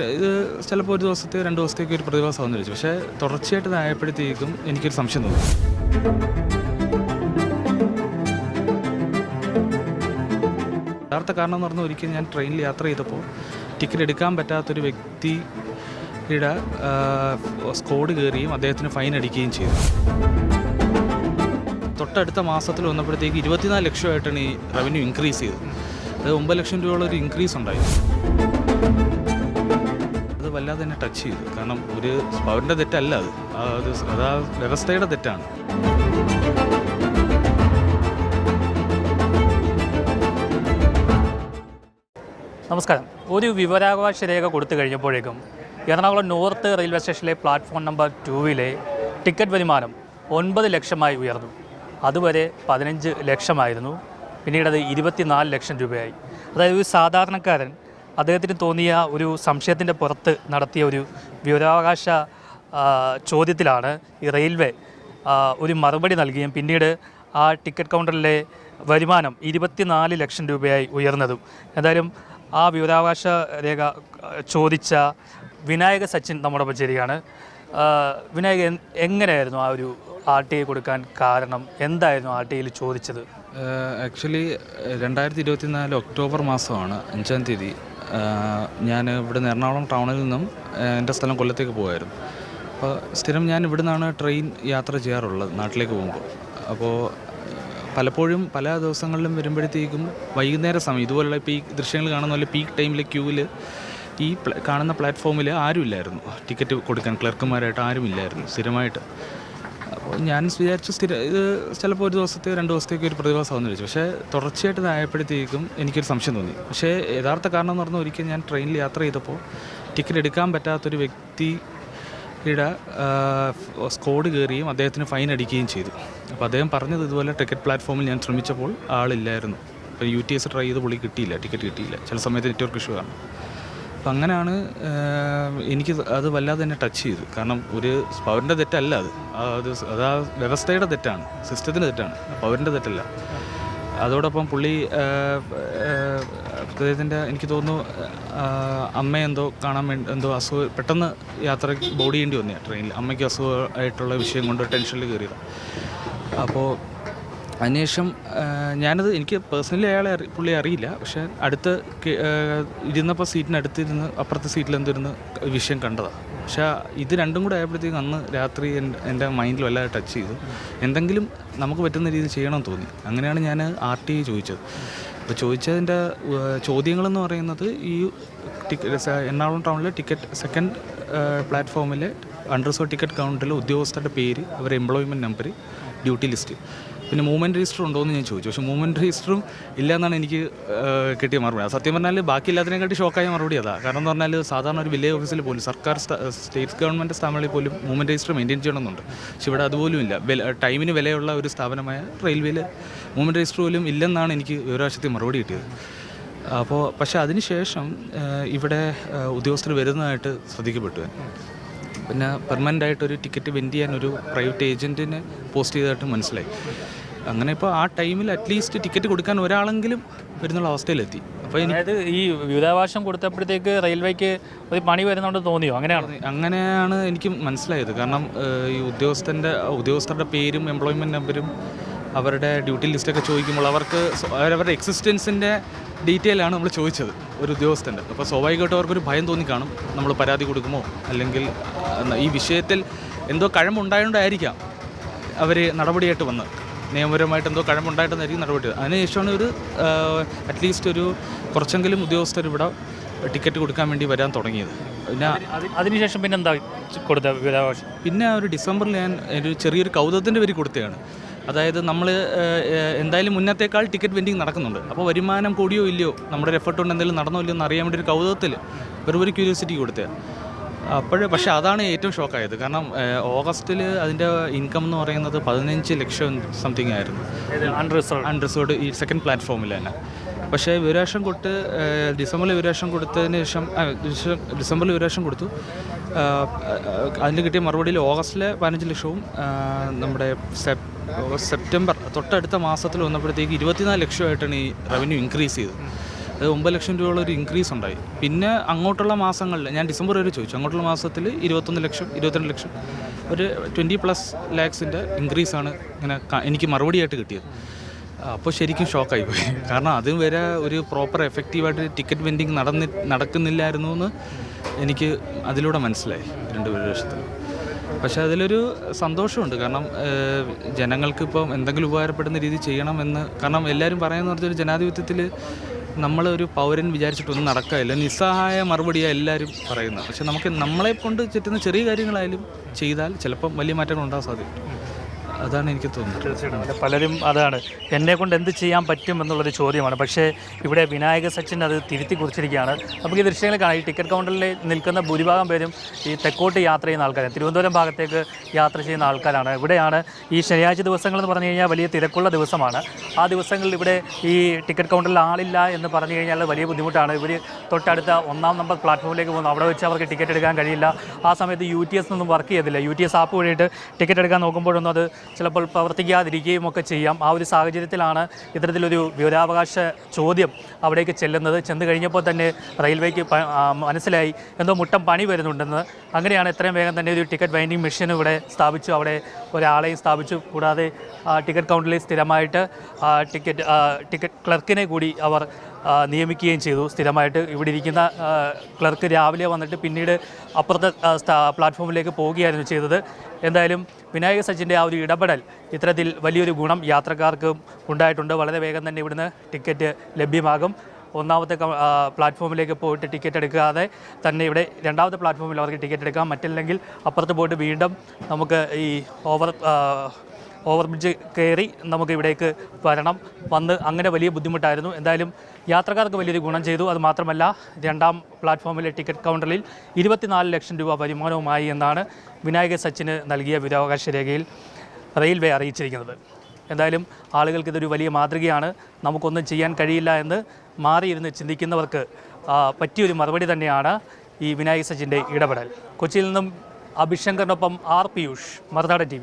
ഇത് ചിലപ്പോൾ ഒരു ദിവസത്തെ രണ്ട് ദിവസത്തേക്ക് ഒരു പ്രതിഭാസം പ്രതിഭാസമാണെന്ന് വിളിച്ചു പക്ഷേ തുടർച്ചയായിട്ട് ഇതായപ്പോഴത്തേക്കും എനിക്കൊരു സംശയം തോന്നി. യഥാർത്ഥ കാരണം എന്ന് പറഞ്ഞാൽ ഒരിക്കൽ ഞാൻ ട്രെയിനിൽ യാത്ര ചെയ്തപ്പോൾ ടിക്കറ്റ് എടുക്കാൻ പറ്റാത്തൊരു വ്യക്തിയുടെ സ്കോഡ് കയറിയും അദ്ദേഹത്തിന് ഫൈൻ അടിക്കുകയും ചെയ്തു. തൊട്ടടുത്ത മാസത്തിൽ വന്നപ്പോഴത്തേക്ക് ഇരുപത്തിനാല് ലക്ഷമായിട്ടാണ് ഈ റവന്യൂ ഇൻക്രീസ് ചെയ്തത്. അത് ഒമ്പത് ലക്ഷം രൂപയുള്ള ഒരു ഇൻക്രീസ് ഉണ്ടായി. അത് വല്ലാതെ തന്നെ ടച്ച് ചെയ്തു. കാരണം ഒരു പൗരന്റെ തെറ്റല്ല അത്. അത് ആ വ്യവസ്ഥയുടെ തെറ്റാണ്. നമസ്കാരം. ഒരു വിവരാവകാശ രേഖ കൊടുത്തു കഴിഞ്ഞപ്പോഴേക്കും എറണാകുളം നോർത്ത് റെയിൽവേ സ്റ്റേഷനിലെ പ്ലാറ്റ്ഫോം നമ്പർ ടൂവിലെ ടിക്കറ്റ് വരുമാനം ഒൻപത് ലക്ഷമായി ഉയർന്നു. അതുവരെ പതിനഞ്ച് ലക്ഷമായിരുന്നു. പിന്നീട് അത് ഇരുപത്തിനാല് ലക്ഷം രൂപയായി. അതായത് ഒരു സാധാരണക്കാരൻ അദ്ദേഹത്തിന് തോന്നിയ ഒരു സംശയത്തിന്റെ പുറത്ത് നടത്തിയ ഒരു വിവരാവകാശ ചോദ്യത്തിലാണ് ഈ റെയിൽവേ ഒരു മറുപടി നൽകുകയും പിന്നീട് ആ ടിക്കറ്റ് കൗണ്ടറിലെ വരുമാനം ഇരുപത്തിനാല് ലക്ഷം രൂപയായി ഉയർന്നതും. എന്തായാലും ആ വിവരാവകാശ രേഖ ചോദിച്ച വിനായക സച്ചിൻ നമ്മുടെ ഒപ്പം ചേരുകയാണ്. വിനായക എങ്ങനെയായിരുന്നു ആ ഒരു ആർ ടി ഐ കൊടുക്കാൻ കാരണം? എന്തായിരുന്നു ആർ ടി ഐയിൽ ചോദിച്ചത്? ആക്ച്വലി രണ്ടായിരത്തി ഇരുപത്തി നാല് ഒക്ടോബർ മാസമാണ് അഞ്ചാം തീയതി. ഞാൻ ഇവിടുന്ന് എറണാകുളം ടൗണിൽ നിന്നും എന്റെ സ്ഥലം കൊല്ലത്തേക്ക് പോകുമായിരുന്നു അപ്പോൾ സ്ഥിരം ഞാൻ ഇവിടെ നിന്നാണ് ട്രെയിൻ യാത്ര ചെയ്യാറുള്ളത് നാട്ടിലേക്ക് പോകുമ്പോൾ. അപ്പോൾ പലപ്പോഴും പല ദിവസങ്ങളിലും വരുമ്പോഴത്തേക്കും വൈകുന്നേര സമയം ഇതുപോലുള്ള ഇപ്പോൾ ഈ ദൃശ്യങ്ങൾ കാണുന്ന പോലെ പീക്ക് ടൈമിലെ ക്യൂവിൽ ഈ കാണുന്ന പ്ലാറ്റ്ഫോമിൽ ആരുമില്ലായിരുന്നു. ടിക്കറ്റ് കൊടുക്കാൻ ക്ലർക്കുമാരായിട്ട് ആരുമില്ലായിരുന്നു സ്ഥിരമായിട്ട്. ഞാൻ വിചാരിച്ചു സ്ഥിര ഇത് ചിലപ്പോൾ ഒരു ദിവസത്തെ രണ്ട് ദിവസത്തേക്ക് ഒരു പ്രതിഭാസമാണെന്ന് വിളിച്ചു പക്ഷേ തുടർച്ചയായിട്ട് ഇതായപ്പോഴത്തേക്കും എനിക്കൊരു സംശയം തോന്നി. പക്ഷേ യഥാർത്ഥ കാരണം എന്ന് പറഞ്ഞാൽ ഒരിക്കൽ ഞാൻ ട്രെയിനിൽ യാത്ര ചെയ്തപ്പോൾ ടിക്കറ്റ് എടുക്കാൻ പറ്റാത്തൊരു വ്യക്തിയുടെ സ്കോഡ് കയറുകയും അദ്ദേഹത്തിന് ഫൈൻ അടിക്കുകയും ചെയ്തു. അപ്പോൾ അദ്ദേഹം പറഞ്ഞത് ഇതുപോലെ ടിക്കറ്റ് പ്ലാറ്റ്ഫോമിൽ ഞാൻ ശ്രമിച്ചപ്പോൾ ആളില്ലായിരുന്നു. അപ്പോൾ യു ടി എസ് ട്രൈ ചെയ്ത് പുള്ളി കിട്ടിയില്ല ടിക്കറ്റ് കിട്ടിയില്ല. ചില സമയത്ത് നെറ്റ്വർക്ക് ഇഷ്യൂ ആണ് അപ്പം അങ്ങനെയാണ് എനിക്ക് അത് വല്ലാതെ തന്നെ ടച്ച് ചെയ്തു. കാരണം ഒരു പൗരന്റെ തെറ്റല്ല അത്. അത് അത് ആ വ്യവസ്ഥയുടെ തെറ്റാണ്. സിസ്റ്റത്തിന്റെ തെറ്റാണ്. പൗരന്റെ തെറ്റല്ല. അതോടൊപ്പം പുള്ളി അദ്ദേഹത്തിന്റെ എനിക്ക് തോന്നുന്നു അമ്മ എന്തോ കാണാൻ വേണ്ടി എന്തോ അസുഖം പെട്ടെന്ന് യാത്ര ബോഡി ചെയ്യേണ്ടി വന്നതാണ് ട്രെയിനിൽ. അമ്മയ്ക്ക് അസുഖമായിട്ടുള്ള വിഷയം കൊണ്ട് ടെൻഷനിൽ കയറിയതാണ് അപ്പോൾ അതിനുശേഷം ഞാനത് എനിക്ക് പേഴ്സണലി അയാളെ അറി പുള്ളിയെ അറിയില്ല. പക്ഷേ അടുത്ത് ഇരുന്നപ്പോൾ സീറ്റിനടുത്ത് ഇരുന്ന് അപ്പുറത്തെ സീറ്റിൽ എന്തിരുന്ന് വിഷയം കണ്ടതാണ് പക്ഷേ ഇത് രണ്ടും കൂടെ ആയപ്പോഴത്തേക്കും അന്ന് രാത്രി എന്റെ മൈൻഡിൽ വല്ലാതെ ടച്ച് ചെയ്തു. എന്തെങ്കിലും നമുക്ക് പറ്റുന്ന രീതിയിൽ ചെയ്യണമെന്ന് തോന്നി. അങ്ങനെയാണ് ഞാൻ ആർ ടി ചോദിച്ചത്. അപ്പോൾ ചോദിച്ചതിന്റെ ചോദ്യങ്ങളെന്ന് പറയുന്നത് ഈ എറണാകുളം ടൗണിലെ ടിക്കറ്റ് സെക്കൻഡ് പ്ലാറ്റ്ഫോമിലെ അണ്ടർസോ ടിക്കറ്റ് കൗണ്ടറിലെ ഉദ്യോഗസ്ഥരുടെ പേര് അവരുടെ എംപ്ലോയ്മെന്റ് നമ്പർ ഡ്യൂട്ടി ലിസ്റ്റ് പിന്നെ മൂവ്മെന്റ് രജിസ്റ്റർ ഉണ്ടോ എന്ന് ഞാൻ ചോദിച്ചു. പക്ഷേ മൂവ്മെന്റ് രജിസ്റ്ററും ഇല്ല എന്നാണ് എനിക്ക് കിട്ടിയ മറുപടി. സത്യം പറഞ്ഞാൽ ബാക്കി എല്ലാത്തിനെക്കാട്ടി ഷോക്കായ മറുപടി അതാ. കാരണം എന്ന് പറഞ്ഞാൽ സാധാരണ ഒരു വില്ലേജ് ഓഫീസിൽ പോലും സർക്കാർ സ്റ്റ- സ്റ്റേറ്റ് ഗവൺമെന്റ് സ്ഥാപനങ്ങളിൽ പോലും മൂവ്മെന്റ് രജിസ്റ്റർ മെയിന്റെയിൻ ചെയ്യണമെന്നുണ്ട്. പക്ഷെ ഇവിടെ അതുപോലും ഇല്ല. വില ടൈമിന് വിലയുള്ള ഒരു സ്ഥാപനമായ റെയിൽവേയിൽ മൂവ്മെന്റ് രജിസ്റ്റർ പോലും ഇല്ലെന്നാണ് എനിക്ക് വിവരാശത്തിൽ മറുപടി കിട്ടിയത്. അപ്പോൾ പക്ഷെ അതിനുശേഷം ഇവിടെ ഉദ്യോഗസ്ഥർ വരുന്നതായിട്ട് ശ്രദ്ധിക്കപ്പെട്ടു. പിന്നെ പെർമനന്റ് ആയിട്ട് ഒരു ടിക്കറ്റ് വെൻഡ് ചെയ്യാൻ ഒരു പ്രൈവറ്റ് ഏജന്റിനെ പോസ്റ്റ് ചെയ്തതായിട്ട് മനസ്സിലായി. അങ്ങനെ ഇപ്പോൾ ആ ടൈമിൽ അറ്റ്ലീസ്റ്റ് ടിക്കറ്റ് കൊടുക്കാൻ ഒരാളെങ്കിലും വരുന്നുള്ള അവസ്ഥയിലെത്തി. അപ്പോൾ അതായത് ഈ വിവരാവകാശം കൊടുത്തപ്പോഴത്തേക്ക് റെയിൽവേക്ക് ഒരു പണി വരുന്നുണ്ട് തോന്നിയോ? അങ്ങനെയാണ്? അങ്ങനെയാണ് എനിക്ക് മനസ്സിലായത്. കാരണം ഈ ഉദ്യോഗസ്ഥന്റെ ഉദ്യോഗസ്ഥരുടെ പേരും എംപ്ലോയ്മെന്റ് നമ്പരും അവരുടെ ഡ്യൂട്ടി ലിസ്റ്റൊക്കെ ചോദിക്കുമ്പോൾ അവർക്ക് അവരുടെ അവരവരുടെ എക്സിസ്റ്റൻസിന്റെ ഡീറ്റെയിൽ ആണ് നമ്മൾ ചോദിച്ചത് ഒരു ഉദ്യോഗസ്ഥന്റെ അപ്പോൾ സ്വാഭാവികമായിട്ടും അവർക്കൊരു ഭയം തോന്നി കാണും. നമ്മൾ പരാതി കൊടുക്കുമോ? അല്ലെങ്കിൽ ഈ വിഷയത്തിൽ എന്തോ കഴമ്പുണ്ടായതുകൊണ്ടായിരിക്കാം അവർ നടപടിയായിട്ട് വന്നത്. നിയമപരമായിട്ട് എന്തോ കഴമ്പുണ്ടായിട്ടെന്നായിരിക്കും നടപടി. അതിനുശേഷമാണ് ഒരു അറ്റ്ലീസ്റ്റ് ഒരു കുറച്ചെങ്കിലും ഉദ്യോഗസ്ഥർ ഇവിടെ ടിക്കറ്റ് കൊടുക്കാൻ വേണ്ടി വരാൻ തുടങ്ങിയത്. പിന്നെ അത് അതിനുശേഷം പിന്നെ എന്താ കൊടുത്ത വിവരാവകാശം പിന്നെ ഒരു ഡിസംബറിൽ ഞാൻ ഒരു ചെറിയൊരു കൗതുകത്തിന്റെ പേര് കൊടുത്തതാണ്. അതായത് നമ്മൾ എന്തായാലും മുന്നത്തേക്കാൾ ടിക്കറ്റ് വെൻഡിങ് നടക്കുന്നുണ്ട്. അപ്പോൾ വരുമാനം കൂടിയോ ഇല്ലയോ നമ്മുടെ ഒരു എഫർട്ട് കൊണ്ട് എന്തെങ്കിലും നടന്നോ ഇല്ലയോ എന്ന് അറിയാൻ വേണ്ടി ഒരു കൗതുകത്തിൽ വെറുതെ ഒരു ക്യൂരിയോസിറ്റി കൊടുത്തത് അപ്പോഴേ പക്ഷേ അതാണ് ഏറ്റവും ഷോക്കായത്. കാരണം ഓഗസ്റ്റിൽ അതിന്റെ ഇൻകം എന്ന് പറയുന്നത് പതിനഞ്ച് ലക്ഷം സംതിങ് ആയിരുന്നു. അൺറിസോർഡ് ഈ സെക്കൻഡ് പ്ലാറ്റ്ഫോമിൽ തന്നെ. പക്ഷേ വിവരാശം കൊടുത്ത് ഡിസംബറിൽ വിവരാശം കൊടുത്തതിന് ശേഷം ഡിസംബറിൽ വിവരാശം കൊടുത്തു. അതിന് കിട്ടിയ മറുപടിയിൽ ഓഗസ്റ്റിലെ പതിനഞ്ച് ലക്ഷവും നമ്മുടെ സെപ്റ്റംബർ തൊട്ടടുത്ത മാസത്തിൽ വന്നപ്പോഴത്തേക്ക് ഇരുപത്തിനാല് ലക്ഷമായിട്ടാണ് ഈ റവന്യൂ ഇൻക്രീസ് ചെയ്തത്. അത് ഒമ്പത് ലക്ഷം രൂപയുള്ള ഒരു ഇൻക്രീസ് ഉണ്ടായി. പിന്നെ അങ്ങോട്ടുള്ള മാസങ്ങളിൽ ഞാൻ ഡിസംബർ വരെ ചോദിച്ചു അങ്ങോട്ടുള്ള മാസത്തിൽ ഇരുപത്തൊന്ന് ലക്ഷം ഇരുപത്തിരണ്ട് ലക്ഷം ഒരു ട്വന്റി പ്ലസ് ലാക്സിന്റെ ഇൻക്രീസാണ് ഇങ്ങനെ എനിക്ക് മറുപടിയായിട്ട് കിട്ടിയത്. അപ്പോൾ ശരിക്കും ഷോക്കായി പോയി. കാരണം അതും വരെ ഒരു പ്രോപ്പർ എഫക്റ്റീവായിട്ട് ടിക്കറ്റ് വെൻഡിങ് നടന്നി നടക്കുന്നില്ലായിരുന്നു എന്ന് എനിക്ക് അതിലൂടെ മനസ്സിലായി രണ്ട് വർഷത്തിൽ പക്ഷേ അതിലൊരു സന്തോഷമുണ്ട്. കാരണം ജനങ്ങൾക്ക് ഇപ്പം എന്തെങ്കിലും ഉപകാരപ്പെടുന്ന രീതി ചെയ്യണമെന്ന് കാരണം എല്ലാവരും പറയുന്ന പറഞ്ഞൊരു ജനാധിപത്യത്തിൽ നമ്മളൊരു പൗരൻ വിചാരിച്ചിട്ടൊന്നും നടക്കില്ല നിസ്സഹായ മറുപടിയാണ് എല്ലാവരും പറയുന്നത്. പക്ഷെ നമുക്ക് നമ്മളെ കൊണ്ട് ചുറ്റുന്ന ചെറിയ കാര്യങ്ങളായാലും ചെയ്താൽ ചിലപ്പം വലിയ മാറ്റങ്ങൾ ഉണ്ടാകാൻ സാധ്യത അതാണ് എനിക്ക് തോന്നുന്നത്. തീർച്ചയായിട്ടും. പലരും അതാണ് എന്നെ കൊണ്ട് എന്ത് ചെയ്യാൻ പറ്റും എന്നുള്ളൊരു ചോദ്യമാണ്. പക്ഷേ ഇവിടെ വിനായക സച്ചിൻ അത് തിരുത്തി കുറിച്ചിരിക്കുകയാണ്. നമുക്ക് ഈ ദൃശ്യങ്ങൾ കാണാം. ഈ ടിക്കറ്റ് കൗണ്ടറിൽ നിൽക്കുന്ന ഭൂരിഭാഗം പേരും ഈ തെക്കോട്ട് യാത്ര ചെയ്യുന്ന ആൾക്കാരാണ്. തിരുവനന്തപുരം ഭാഗത്തേക്ക് യാത്ര ചെയ്യുന്ന ആൾക്കാരാണ്. ഇവിടെയാണ് ഈ ശനിയാഴ്ച ദിവസങ്ങൾ എന്ന് പറഞ്ഞു കഴിഞ്ഞാൽ വലിയ തിരക്കുള്ള ദിവസമാണ്. ആ ദിവസങ്ങളിൽ ഇവിടെ ഈ ടിക്കറ്റ് കൗണ്ടറിൽ ആളില്ല എന്ന് പറഞ്ഞു കഴിഞ്ഞാൽ വലിയ ബുദ്ധിമുട്ടാണ്. ഇവർ തൊട്ടടുത്ത ഒന്നാം നമ്പർ പ്ലാറ്റ്ഫോമിലേക്ക് പോകുന്നു. അവിടെ വെച്ച് അവർക്ക് ടിക്കറ്റ് എടുക്കാൻ കഴിയില്ല. ആ സമയത്ത് യു ടി എസ് ഒന്നും വർക്ക് ചെയ്തില്ല യു ടി എസ് ആപ്പ് വഴിയിട്ട് ടിക്കറ്റ് എടുക്കാൻ നോക്കുമ്പോഴൊന്നും അത് ചിലപ്പോൾ പ്രവർത്തിക്കാതിരിക്കുകയും ഒക്കെ ചെയ്യാം. ആ ഒരു സാഹചര്യത്തിലാണ് ഇത്തരത്തിലൊരു വിവരാവകാശ ചോദ്യം അവിടേക്ക് ചെല്ലുന്നത്. ചെന്ന് കഴിഞ്ഞപ്പോൾ തന്നെ റെയിൽവേക്ക് മനസ്സിലായി എന്തോ മുട്ടം പണി വരുന്നുണ്ടെന്ന്. അങ്ങനെയാണ് എത്രയും വേഗം തന്നെ ഒരു ടിക്കറ്റ് വൈൻഡിങ് മെഷീൻ ഇവിടെ സ്ഥാപിച്ചു. അവിടെ ഒരാളെയും സ്ഥാപിച്ചു. കൂടാതെ ടിക്കറ്റ് കൗണ്ടറിൽ സ്ഥിരമായിട്ട് ടിക്കറ്റ് ടിക്കറ്റ് ക്ലർക്കിനെ കൂടി അവർ നിയമിക്കുകയും ചെയ്തു. സ്ഥിരമായിട്ട് ഇവിടെ ഇരിക്കുന്ന ക്ലർക്ക് രാവിലെ വന്നിട്ട് പിന്നീട് അപ്പുറത്തെ പ്ലാറ്റ്ഫോമിലേക്ക് പോവുകയായിരുന്നു ചെയ്തത്. എന്തായാലും വിനായക സച്ചിന്റെ ആ ഒരു ഇടപെടൽ ഇത്തരത്തിൽ വലിയൊരു ഗുണം യാത്രക്കാർക്കും ഉണ്ടായിട്ടുണ്ട്. വളരെ വേഗം തന്നെ ഇവിടുന്ന് ടിക്കറ്റ് ലഭ്യമാകും. ഒന്നാമത്തെ പ്ലാറ്റ്ഫോമിലേക്ക് പോയിട്ട് ടിക്കറ്റ് എടുക്കാതെ തന്നെ ഇവിടെ രണ്ടാമത്തെ പ്ലാറ്റ്ഫോമിൽ അവർക്ക് ടിക്കറ്റ് എടുക്കാം. മറ്റല്ലെങ്കിൽ അപ്പുറത്ത് പോയിട്ട് വീണ്ടും നമുക്ക് ഈ ഓവർ ഓവർ ബ്രിഡ്ജ് കയറി നമുക്ക് ഇവിടേക്ക് വരണം. വന്ന് അങ്ങനെ വലിയ ബുദ്ധിമുട്ടായിരുന്നു. എന്തായാലും യാത്രക്കാർക്ക് വലിയൊരു ഗുണം ചെയ്തു. അത് മാത്രമല്ല രണ്ടാം പ്ലാറ്റ്ഫോമിലെ ടിക്കറ്റ് കൗണ്ടറിൽ ഇരുപത്തിനാല് ലക്ഷം രൂപ വരുമാനവുമായി എന്നാണ് വിനായക സച്ചിന് നൽകിയ വിരാവകാശ രേഖയിൽ റെയിൽവേ അറിയിച്ചിരിക്കുന്നത്. എന്തായാലും ആളുകൾക്ക് ഇതൊരു വലിയ മാതൃകയാണ്. നമുക്കൊന്നും ചെയ്യാൻ കഴിയില്ല എന്ന് മാറിയിരുന്ന് ചിന്തിക്കുന്നവർക്ക് പറ്റിയൊരു മറുപടി തന്നെയാണ് ഈ വിനായക സച്ചിന്റെ ഇടപെടൽ. കൊച്ചിയിൽ നിന്നും അഭിശങ്കറിനൊപ്പം ആർ പിയൂഷ് മറുനാടൻ ടി